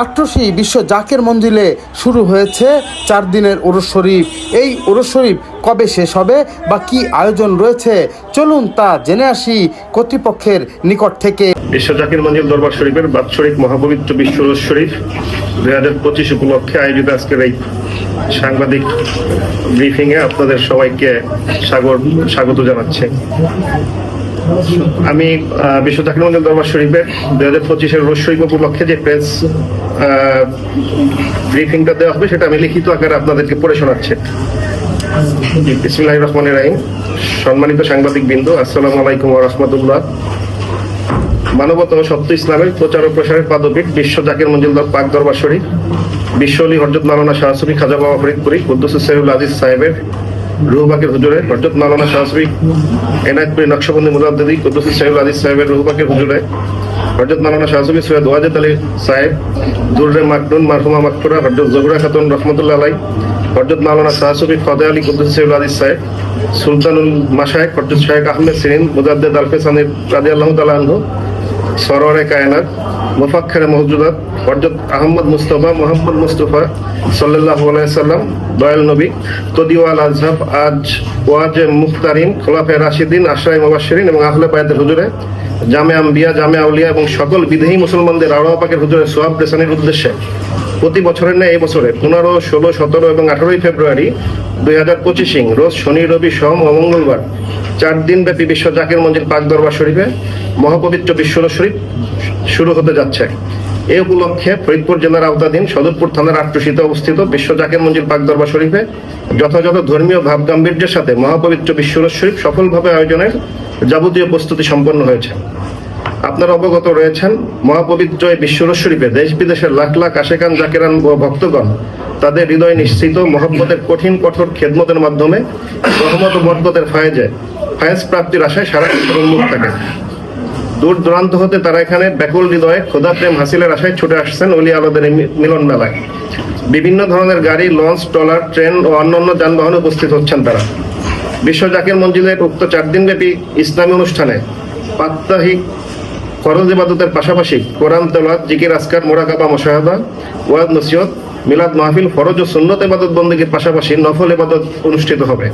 আট্রসি বিশ্ব জাকের মন্দিরে শুরু হয়েছে চার দিনের ওরস শরীফ। এই ওরস শরীফ কবে শেষ হবে বা কি আয়োজন রয়েছে? চলুন তা জেনে আসি কর্তৃপক্ষের নিকট থেকে। বিশ্ব জাকির মঞ্জিল দরবার শরীফের বাৎসরিক মহাপবিত্র বিশ্ব রোজ শরীফ দুই হাজার পঁচিশ উপলক্ষে আয়োজিত আজকের এই সাংবাদিক ব্রিফিংয়ে আপনাদের সবাইকে স্বাগত স্বাগত জানাচ্ছি। আমি বিশ্ব মঞ্জিল দরবার শরীফের দুই হাজার পঁচিশের শরীফ উপলক্ষে যে প্রেস ব্রিফিংটা দেওয়া হবে, সেটা আমি লিখিত আকারে আপনাদেরকে পড়ে শোনাচ্ছি। বিসমিল্লাহির রহমানির রহিম। সম্মানিত সাংবাদিক বিন্দু আসসালামু আলাইকুম রাহমাতুল্লাহ। মানবতা ও সত্য ইসলামের প্রচার ও প্রসারের পাদপীঠ বিশ্ব জাকির মঞ্জিলদার পাক দরবার শরীফ। বিশ্ব অলি হরজত মালানা শাহসুফি খাজা বাবা ফরিদপুরি, কুদ্দুস সৈয়দ আজিজ সাহেবের রুহবাকের হুজুরে হরজত মালানা শাহসুফি এনায়তপুরি নকশবন্দি মুজাদ্দিদি, কুদ্দুস সাহেব আজিজ সাহেবের রুহবাকের হুজুরে হরজত মালানা শাহসুফি সৈয়দ ওয়াজেদ আলী সাহেব, দুর্রে মাকনুন, মারহুমা মাকফুরা হরজত জহুরা খাতুন রহমতুল্লাহ আলাই হরজত মালানা শাহসুফি ফদে আলী, কুদ্দুস সৈয়দ আজিজ সাহেব, সুলতানুল মাসায়েক হরজত শাহেক আহমেদ সিরিন, মুজাদ্দেদ আলফেসানির রাজি আল্লাহ তালা আনহু, সরোয়ারে কায়নাত মুফাক্ষরে মহজুদা হরজত আহমদ মুস্তফা, মোহাম্মদ মুস্তফা সাল্লাহ সাল্লাম, দয়াল নবী, তদিওয়াল আজহাব, আজ ওয়াজ মুখতারিন খোলাফে রাশিদিন আশরাই মুবাসরিন এবং আহলে বায়াতের হুজুরে, জামে আম্বিয়া, জামে আউলিয়া এবং সকল বিদেহী মুসলমানদের আরোয়া পাকের হুজুরে সোয়াব প্রেসানির উদ্দেশ্যে। প্রতি বছরের ন্যায় এই বছরে পনেরো, ষোলো, সতেরো এবং আঠারোই ফেব্রুয়ারি দুই হাজার পঁচিশিং রোজ শনি, রবি, সোম ও মঙ্গলবার চার দিন ব্যাপী বিশ্ব জাকের মঞ্জিল পাক দরবার শরীফে মহাপবিত্র বিশ্বর শরীফ শুরু হতে যাচ্ছে। এ উপলক্ষে ফরিদপুর জেলার আওতাধীন সদরপুর থানার আট্টুসিতে অবস্থিত বিশ্ব জাকের মঞ্জিল পাক দরবার শরীফে যথাযথ ধর্মীয় ভাব গাম্ভীর্যের সাথে মহাপবিত্র বিশ্বর শরীফ সফলভাবে আয়োজনের যাবতীয় প্রস্তুতি সম্পন্ন হয়েছে। আপনারা অবগত রয়েছেন, মহাপবিত্র এই বিশ্বরস শরীফে দেশ বিদেশের লাখ লাখ আশেকান, জাকেরান ও ভক্তগণ তাদের হৃদয় নিশ্চিত, মহব্বতের কঠিন, কঠোর খেদমতের মাধ্যমে, রহমত ও বরকতের ফায়েজে, ফায়েজ প্রাপ্তির আশায় সারা উন্মুখ থাকে। দূর দূরান্ত হতে তারা এখানে ব্যাকুল হৃদয়ে খোদা প্রেম হাসিলের আশায় ছুটে আসছেন অলি আলাদের মিলন মেলায়। বিভিন্ন ধরনের গাড়ি, লঞ্চ, ট্রলার, ট্রেন ও অন্যান্য যানবাহনে উপস্থিত হচ্ছেন তারা। বিশ্ব জাকির মঞ্জিলের উক্ত চার দিনব্যাপী ইসলামী অনুষ্ঠানে প্রাত্যহিক ফরজ ইবাদতের পাশাপাশি কোরআন তেলাত জিকির আসকার মোরাকাবা, মোশাহাদা ওয়াদ নসিহত, মিলাদ, মাহফিল, ফরজ ও সুন্নত ইবাদত বন্দীর পাশাপাশি নফল ইবাদত অনুষ্ঠিত হবে।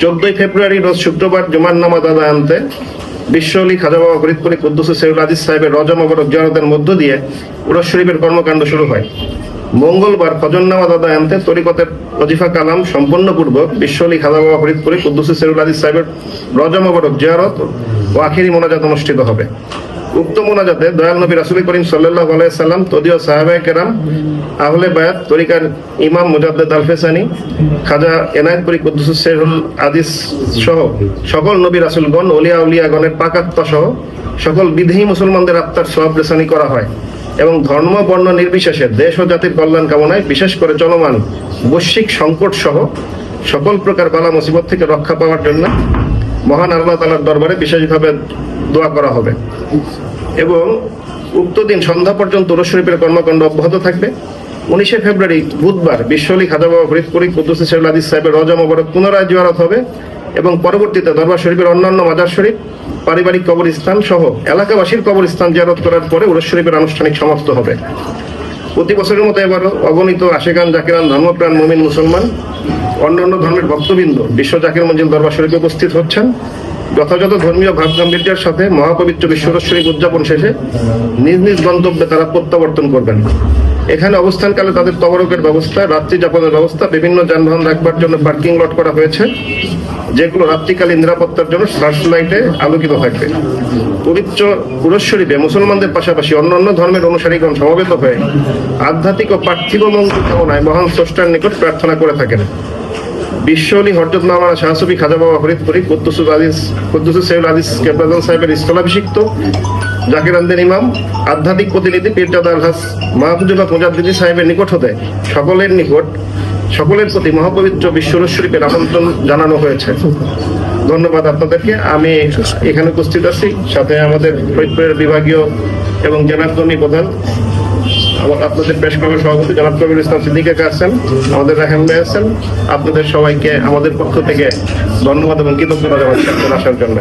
চোদ্দই ফেব্রুয়ারি, রোজ শুক্রবার জুমার নামাজ আনতে বিশ্ব আলী খাজা বাবা ফরিদপুরি কুদ্দুস সৈয়দ আজিজ সাহেবের রজা মোবারক জিয়ারতের মধ্য দিয়ে উরস শরীফের কর্মকাণ্ড শুরু হয়। মঙ্গলবার ফজর নামাজ আনতে তরিকতের অজিফা কালাম সম্পন্নপূর্বক বিশ্ব আলী খাজা বাবা ফরিদপুরি কুদ্দুস সৈয়দ আজিজ সাহেবের রজা মোবারক জিয়ারত ও আখিরি মোনাজাত অনুষ্ঠিত হবে। উক্ত মোনাজাতে দয়াল নবী রাসুল করিম সাল্লাহ আলাইসাল্লাম তদীয় সাহাবায় কেরাম, আহলে বায়াত, তরিকার ইমাম মুজাদ্দেদ আলফেসানি, খাজা এনায়তপুরি কুদ্দুস সেহুল আদিস সহ সকল নবী রাসুলগণ, অলিয়া উলিয়াগণের পাকাত্মা সহ সকল বিদেহী মুসলমানদের আত্মার সব রেসানি করা হয় এবং ধর্ম, বর্ণ নির্বিশেষে দেশ ও জাতির কল্যাণ কামনায় বিশেষ করে চলমান বৈশ্বিক সংকট সহ সকল প্রকার বালা মুসিবত থেকে রক্ষা পাওয়ার জন্য মহান আল্লাহ তালার দরবারে বিশেষভাবে দোয়া করা হবে। এবং উক্ত দিন সন্ধ্যা পর্যন্ত শরীফের কর্মকাণ্ড অব্যাহত থাকবে। উনিশে ফেব্রুয়ারি বুধবার বিশ্বলী খাজা বাবা ফরিদপুরি কুদ্দুস সাহেব আদিস সাহেবের রজা মোবারক পুনরায় জিয়ারত হবে এবং পরবর্তীতে দরবার শরীফের অন্যান্য মাজার শরীফ, পারিবারিক কবরস্থান সহ এলাকাবাসীর কবরস্থান জিয়ারত করার পরে উরস শরীফের আনুষ্ঠানিক সমাপ্ত হবে। প্রতি বছরের মতো এবারও অগণিত আশেকান জাকিরান ধর্মপ্রাণ মুমিন মুসলমান, অন্যান্য ধর্মের ভক্তবৃন্দ বিশ্ব জাকির মঞ্জিল দরবার শরীফে উপস্থিত হচ্ছেন। যথাযথ ধর্মীয় ভাব গাম্ভীর্যের সাথে মহাপবিত্র বিশ্বরস শরীফ উদযাপন শেষে নিজ নিজ গন্তব্যে তারা প্রত্যাবর্তন করবেন। এখানে অবস্থানকালে তাদের তবরকের ব্যবস্থা, রাত্রি যাপনের ব্যবস্থা, বিভিন্ন যানবাহন রাখবার জন্য পার্কিং লট করা হয়েছে, যেগুলো রাত্রিকালীন নিরাপত্তার জন্য সার্চ লাইটে আলোকিত থাকবে। পবিত্র পুরুষ শরীফে মুসলমানদের পাশাপাশি অন্যান্য ধর্মের অনুসারীগণ সমবেত হয়ে আধ্যাত্মিক ও পার্থিব মঙ্গল কামনায় মহান স্রষ্টার নিকট প্রার্থনা করে থাকেন। বিশ্বলি হরজত মাওলানা শাহসুফি খাজা বাবা ফরিদপুরি, কুদ্দুসুল আজিজ কুদ্দুসুল সৈয়দ আজিজ কেবলাজন সাহেবের স্থলাভিষিক্ত জাকিরানদের ইমাম, আধ্যাত্মিক প্রতিনিধি পীরজাদা আলহাস মাহফুজুল্লাহ মুজাদ্দিদি সাহেবের নিকট হতে সকলের নিকট, সকলের প্রতি মহাপবিত্র বিশ্বরস শরীফের আমন্ত্রণ জানানো হয়েছে। ধন্যবাদ আপনাদেরকে। আমি এখানে উপস্থিত আছি। সাথে আমাদের ফরিদপুরের বিভাগীয় এবং জেলার প্রধান আমার আপনাদের বেশ কবে সভাপতি, জনাব কবির ইসলাম সিদ্দিকে আছেন, আমাদের রাহেম ভাই আছেন। আপনাদের সবাইকে, আমাদের পক্ষ থেকে ধন্যবাদ এবং কৃতজ্ঞতা জানাচ্ছি আসার জন্য।